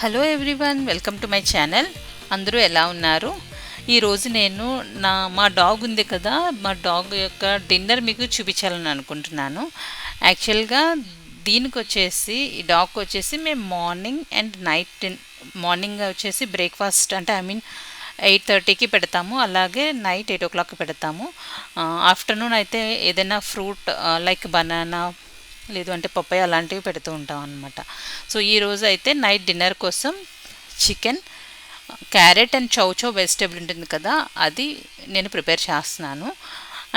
Hello everyone welcome to my channel. అందరూ ఎలా ఉన్నారు? ఈరోజు నేను నా మా డాగ్ ఉంది కదా మా డాగ్ యొక్క డిన్నర్ మీకు చూపించాలని అనుకుంటున్నాను. యాక్చువల్గా దీనికి వచ్చేసి ఈ డాగ్ వచ్చేసి మేము మార్నింగ్ అండ్ నైట్ మార్నింగ్ వచ్చేసి బ్రేక్ఫాస్ట్ అంటే ఐ మీన్ ఎయిట్ థర్టీకి పెడతాము అలాగే నైట్ ఎయిట్ ఓ క్లాక్కి పెడతాము. ఆఫ్టర్నూన్ అయితే ఏదైనా ఫ్రూట్ లైక్ బనానా లేదు అంటే పప్పాయ అలాంటివి పెడుతూ ఉంటాం అనమాట సో ఈ అయితే నైట్ డిన్నర్ కోసం చికెన్ క్యారెట్ అండ్ చౌచౌ వెజిటేబుల్ ఉంటుంది కదా అది నేను ప్రిపేర్ చేస్తున్నాను.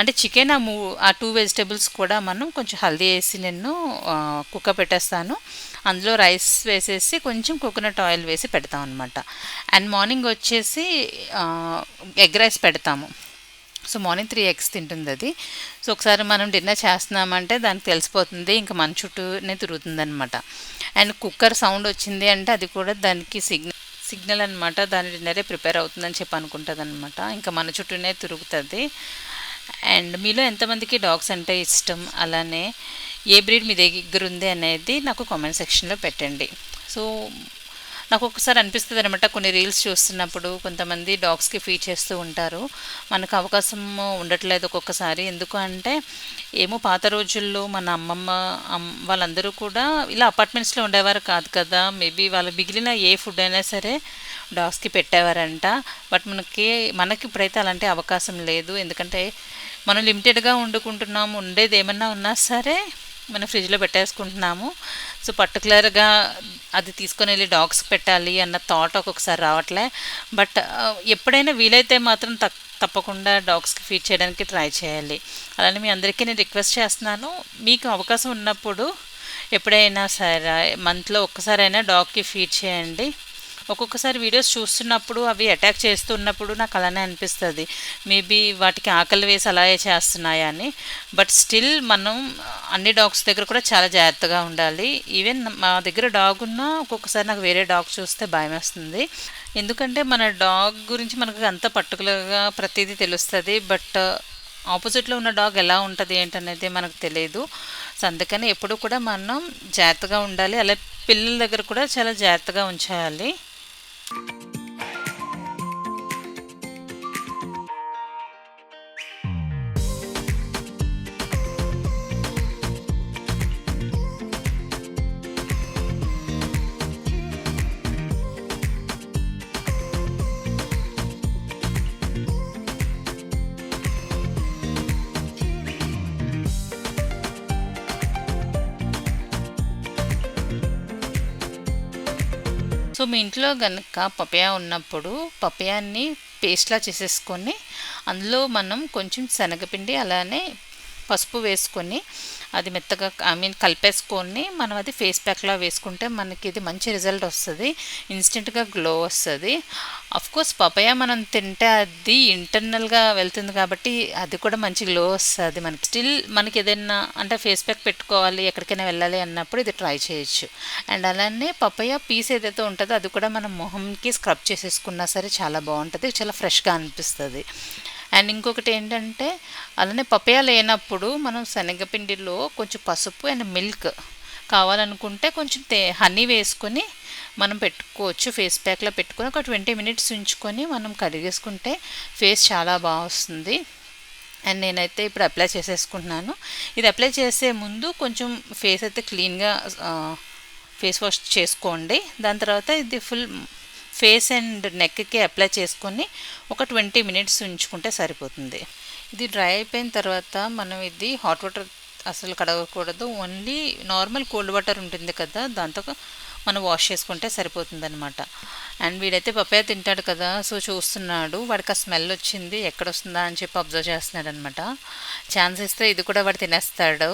అంటే చికెన్ ఆ మూ ఆ టూ వెజిటేబుల్స్ కూడా మనం కొంచెం హల్దీ వేసి నేను కుక్క పెట్టేస్తాను. అందులో రైస్ వేసేసి కొంచెం కోకోనట్ ఆయిల్ వేసి పెడతాం అనమాట అండ్ మార్నింగ్ వచ్చేసి ఎగ్ రైస్ పెడతాము. సో మార్నింగ్ త్రీ ఎగ్స్ తింటుంది అది. సో ఒకసారి మనం డిన్నర్ చేస్తున్నామంటే దానికి తెలిసిపోతుంది ఇంకా మన చుట్టూనే తిరుగుతుంది అనమాట అండ్ కుక్కర్ సౌండ్ వచ్చింది అంటే అది కూడా దానికి సిగ్నల్ సిగ్నల్ అనమాట దాని డిన్నరే ప్రిపేర్ అవుతుందని చెప్పి అనుకుంటుంది అనమాట ఇంకా మన చుట్టూనే తిరుగుతుంది. అండ్ మీలో ఎంతమందికి డాగ్స్ అంటే ఇష్టం? అలానే ఏ బ్రీడ్ మీ దగ్గర ఉంది అనేది నాకు కామెంట్ సెక్షన్లో పెట్టండి. సో నాకు ఒకసారి అనిపిస్తుంది అనమాట కొన్ని రీల్స్ చూస్తున్నప్పుడు కొంతమంది డాగ్స్కి ఫీడ్ చేస్తూ ఉంటారు. మనకు అవకాశం ఉండట్లేదు ఒక్కొక్కసారి. ఎందుకు అంటే ఏమో పాత రోజుల్లో మన అమ్మమ్మ వాళ్ళందరూ కూడా ఇలా అపార్ట్మెంట్స్లో ఉండేవారు కాదు కదా. మేబీ వాళ్ళు మిగిలిన ఏ ఫుడ్ అయినా సరే డాగ్స్కి పెట్టేవారంట. బట్ మనకి మనకి ఇప్పుడైతే అలాంటి అవకాశం లేదు. ఎందుకంటే మనం లిమిటెడ్గా వండుకుంటున్నాము ఉండేది ఏమన్నా ఉన్నా సరే మనం ఫ్రిడ్జ్లో పెట్టేసుకుంటున్నాము. సో పర్టికులర్గా అది తీసుకొని వెళ్ళి డాగ్స్కి పెట్టాలి అన్న థాట్ ఒక్కొక్కసారి రావట్లే. బట్ uh, ఎప్పుడైనా వీలైతే మాత్రం తక్ తప్పకుండా డాగ్స్కి ఫీడ్ చేయడానికి ట్రై చేయాలి. అలానే మీ అందరికీ నేను రిక్వెస్ట్ చేస్తున్నాను మీకు అవకాశం ఉన్నప్పుడు ఎప్పుడైనా సరే మంత్లో ఒక్కసారైనా డాగ్కి ఫీడ్ చేయండి. ఒక్కొక్కసారి వీడియోస్ చూస్తున్నప్పుడు అవి అటాక్ చేస్తున్నప్పుడు నాకు అలానే అనిపిస్తుంది. మేబీ వాటికి ఆకలి వేసి అలాగే చేస్తున్నాయా అని. బట్ స్టిల్ మనం అన్ని డాగ్స్ దగ్గర కూడా చాలా జాగ్రత్తగా ఉండాలి. ఈవెన్ మా దగ్గర డాగ్ ఉన్నా ఒక్కొక్కసారి నాకు వేరే డాగ్ చూస్తే భయం వేస్తుంది. ఎందుకంటే మన డాగ్ గురించి మనకు అంత పర్టికులర్గా ప్రతిదీ తెలుస్తుంది. బట్ ఆపోజిట్లో ఉన్న డాగ్ ఎలా ఉంటుంది ఏంటనేది మనకు తెలియదు. సో అందుకని ఎప్పుడు కూడా మనం జాగ్రత్తగా ఉండాలి. అలా పిల్లల దగ్గర కూడా చాలా జాగ్రత్తగా ఉంచాలి. సో మీ ఇంట్లో కనుక పపయా ఉన్నప్పుడు పపయాన్ని పేస్ట్లా చేసేసుకొని అందులో మనం కొంచెం శనగపిండి అలానే పసుపు వేసుకొని అది మెత్తగా ఐ మీన్ కలిపేసుకొని మనం అది ఫేస్ ప్యాక్లా వేసుకుంటే మనకి ఇది మంచి రిజల్ట్ వస్తుంది. ఇన్స్టెంట్గా గ్లో వస్తుంది. కోర్స్ పపయ మనం తింటే అది ఇంటర్నల్గా వెళ్తుంది కాబట్టి అది కూడా మంచి గ్లో వస్తుంది మనకి. స్టిల్ మనకి ఏదైనా అంటే ఫేస్ ప్యాక్ పెట్టుకోవాలి ఎక్కడికైనా వెళ్ళాలి అన్నప్పుడు ఇది ట్రై చేయొచ్చు. అండ్ అలానే పపయ పీస్ ఏదైతే ఉంటుందో అది కూడా మనం మొహంకి స్క్రబ్ చేసేసుకున్నా సరే చాలా బాగుంటుంది. చాలా ఫ్రెష్గా అనిపిస్తుంది. అండ్ ఇంకొకటి ఏంటంటే అలానే పపయా లేనప్పుడు మనం శనగపిండిలో కొంచెం పసుపు అండ్ మిల్క్ కావాలనుకుంటే కొంచెం తే హనీ వేసుకొని మనం పెట్టుకోవచ్చు ఫేస్ ప్యాక్లో పెట్టుకొని ఒక ట్వంటీ మినిట్స్ ఉంచుకొని మనం కడిగేసుకుంటే ఫేస్ చాలా బాగా వస్తుంది. అండ్ నేనైతే ఇప్పుడు అప్లై చేసేసుకుంటున్నాను. ఇది అప్లై చేసే ముందు కొంచెం ఫేస్ అయితే క్లీన్గా ఫేస్ వాష్ చేసుకోండి. దాని తర్వాత ఇది ఫుల్ ఫేస్ అండ్ నెక్కి అప్లై చేసుకొని ఒక ట్వంటీ మినిట్స్ ఉంచుకుంటే సరిపోతుంది. ఇది డ్రై అయిపోయిన తర్వాత మనం ఇది హాట్ వాటర్ అసలు కడగకూడదు. ఓన్లీ నార్మల్ కోల్డ్ వాటర్ ఉంటుంది కదా దాంతో మనం వాష్ చేసుకుంటే సరిపోతుంది అనమాట అండ్ వీడైతే పపాయ తింటాడు కదా సో చూస్తున్నాడు వాడికి ఆ స్మెల్ వచ్చింది ఎక్కడ వస్తుందా అని చెప్పి అబ్జర్వ్ చేస్తున్నాడు అనమాట ఛాన్స్ ఇస్తే ఇది కూడా వాడు తినేస్తాడు.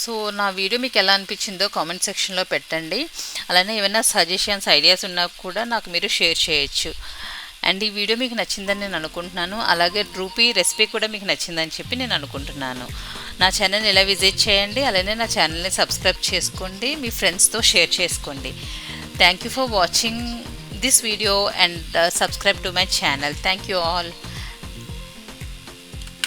సో నా వీడియో మీకు ఎలా అనిపించిందో కామెంట్ సెక్షన్లో పెట్టండి. అలానే ఏమైనా సజెషన్స్ ఐడియాస్ ఉన్నా కూడా నాకు మీరు షేర్ చేయొచ్చు. అండ్ ఈ వీడియో మీకు నచ్చిందని నేను అనుకుంటున్నాను. అలాగే రూపీ రెసిపీ కూడా మీకు నచ్చిందని చెప్పి నేను అనుకుంటున్నాను. నా ఛానల్ ఎలా విజిట్ చేయండి. అలానే నా ఛానల్ని సబ్స్క్రైబ్ చేసుకోండి. మీ ఫ్రెండ్స్తో షేర్ చేసుకోండి. Thank you for watching this video and subscribe to my channel thank you all